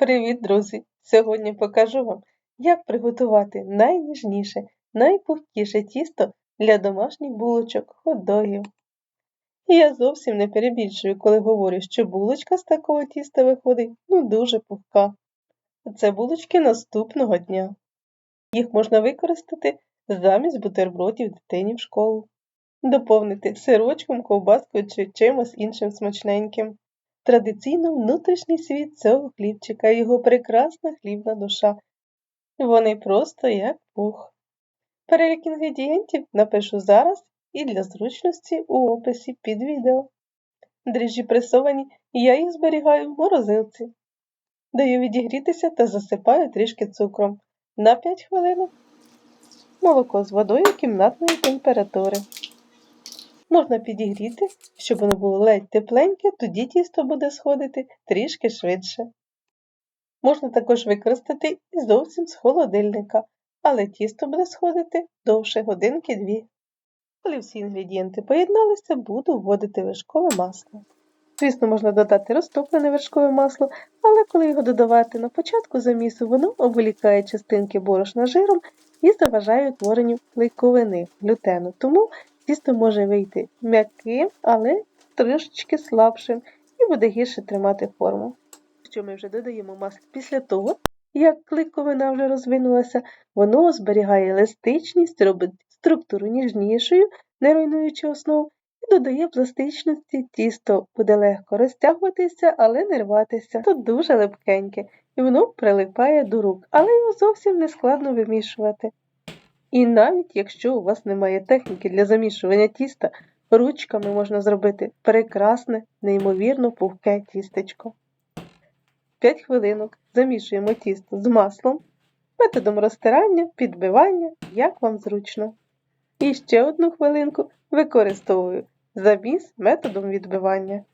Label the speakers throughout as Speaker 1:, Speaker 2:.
Speaker 1: Привіт, друзі! Сьогодні покажу вам, як приготувати найніжніше, найпухкіше тісто для домашніх булочок хот-догів. Я зовсім не перебільшую, коли говорю, що булочка з такого тіста виходить ну дуже пухка. Це булочки наступного дня. Їх можна використати замість бутербродів дитині в школу, доповнити сирочком, ковбаскою чи чимось іншим смачненьким. Традиційно внутрішній світ цього хлібчика його прекрасна хлібна душа. Вони просто як пух. Перелік інгредієнтів напишу зараз і для зручності у описі під відео. Дріжджі пресовані, я їх зберігаю в морозилці. Даю відігрітися та засипаю трішки цукром на 5 хвилин. Молоко з водою кімнатної температури. Можна підігріти, щоб воно було ледь тепленьке, тоді тісто буде сходити трішки швидше. Можна також використати і зовсім з холодильника, але тісто буде сходити довше годинки-дві. Коли всі інгредієнти поєдналися, буду вводити вершкове масло. Звісно, можна додати розтоплене вершкове масло, але коли його додавати на початку замісу, воно обволікає частинки борошна жиром і заважає утворенню клейковини глютену. Тому Тісто може вийти м'яким, але трошечки слабшим і буде гірше тримати форму. Якщо ми вже додаємо масло після того, як кликовина вже розвинулася, воно зберігає еластичність, робить структуру ніжнішою, не руйнуючи основу, і додає пластичності, тісто буде легко розтягуватися, але не рватися. Тут дуже липкеньке, і воно прилипає до рук, але його зовсім не складно вимішувати. І навіть якщо у вас немає техніки для замішування тіста, ручками можна зробити прекрасне, неймовірно пухке тістечко. 5 хвилинок замішуємо тісто з маслом, методом розтирання, підбивання, як вам зручно. І ще одну хвилинку використовую заміс методом відбивання.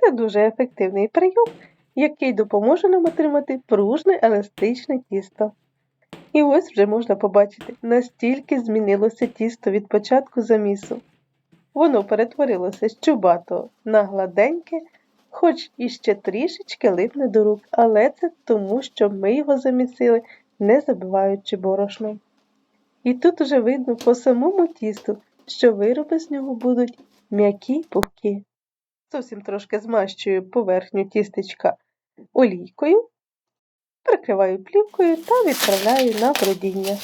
Speaker 1: Це дуже ефективний прийом, який допоможе нам отримати пружне еластичне тісто. І ось вже можна побачити, настільки змінилося тісто від початку замісу. Воно перетворилося з чубатого на гладеньке, хоч іще трішечки липне до рук, але це тому, що ми його замісили, не забиваючи борошном. І тут уже видно по самому тісту, що вироби з нього будуть м'які пухкі. Зовсім трошки змащую поверхню тістечка олійкою прикриваю плівкою та відправляю на бродіння.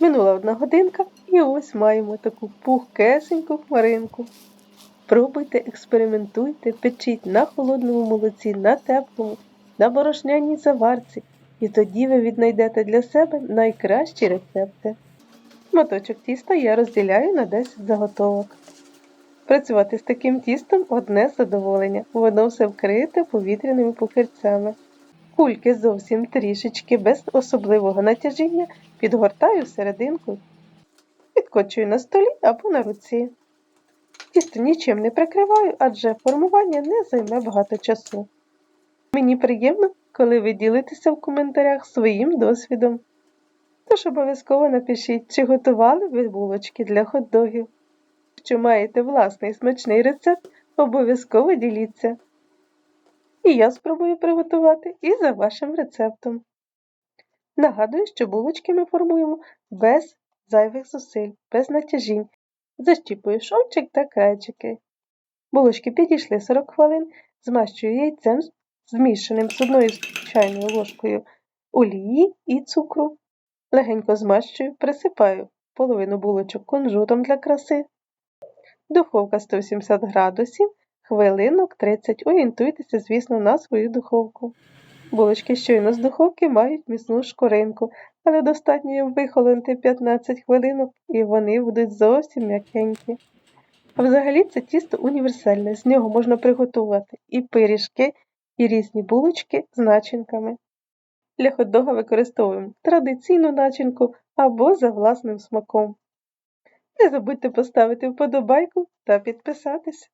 Speaker 1: Минула одна годинка і ось маємо таку пухкесеньку хмаринку. Пробуйте, експериментуйте, печіть на холодному молоці, на теплому, на борошняній заварці, і тоді ви віднайдете для себе найкращі рецепти. Моточок тіста я розділяю на 10 заготовок. Працювати з таким тістом одне задоволення, воно все вкрите повітряними пухирцями. Кульки зовсім трішечки, без особливого натяжіння, підгортаю серединку, підкочую на столі або на руці. Тісто нічим не прикриваю, адже формування не займе багато часу. Мені приємно, коли ви ділитеся в коментарях своїм досвідом. Тож обов'язково напишіть, чи готували ви булочки для хот-догів. Якщо маєте власний смачний рецепт, обов'язково діліться. І я спробую приготувати і за вашим рецептом. Нагадую, що булочки ми формуємо без зайвих зусиль, без натяжінь. Защіпую шовчик та крайчики. Булочки підійшли 40 хвилин, змащую яйцем, змішаним з одною чайною ложкою олії і цукру. Легенько змащую, присипаю половину булочок кунжутом для краси. Духовка 180 градусів хвилинок 30. Орієнтуйтеся, звісно, на свою духовку. Булочки щойно з духовки мають міцну шкоринку, але достатньо їм вихолонити 15 хвилинок і вони будуть зовсім м'якенькі. Взагалі це тісто універсальне, з нього можна приготувати і пиріжки, і різні булочки з начинками. Для хот-дога використовуємо традиційну начинку або за власним смаком. Не забудьте поставити вподобайку та підписатись.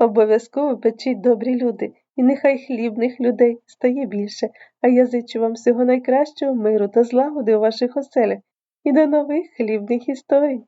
Speaker 1: Обов'язково печіть добрі люди, і нехай хлібних людей стає більше, а я зичу вам всього найкращого миру та злагоди у ваших оселях і до нових хлібних історій.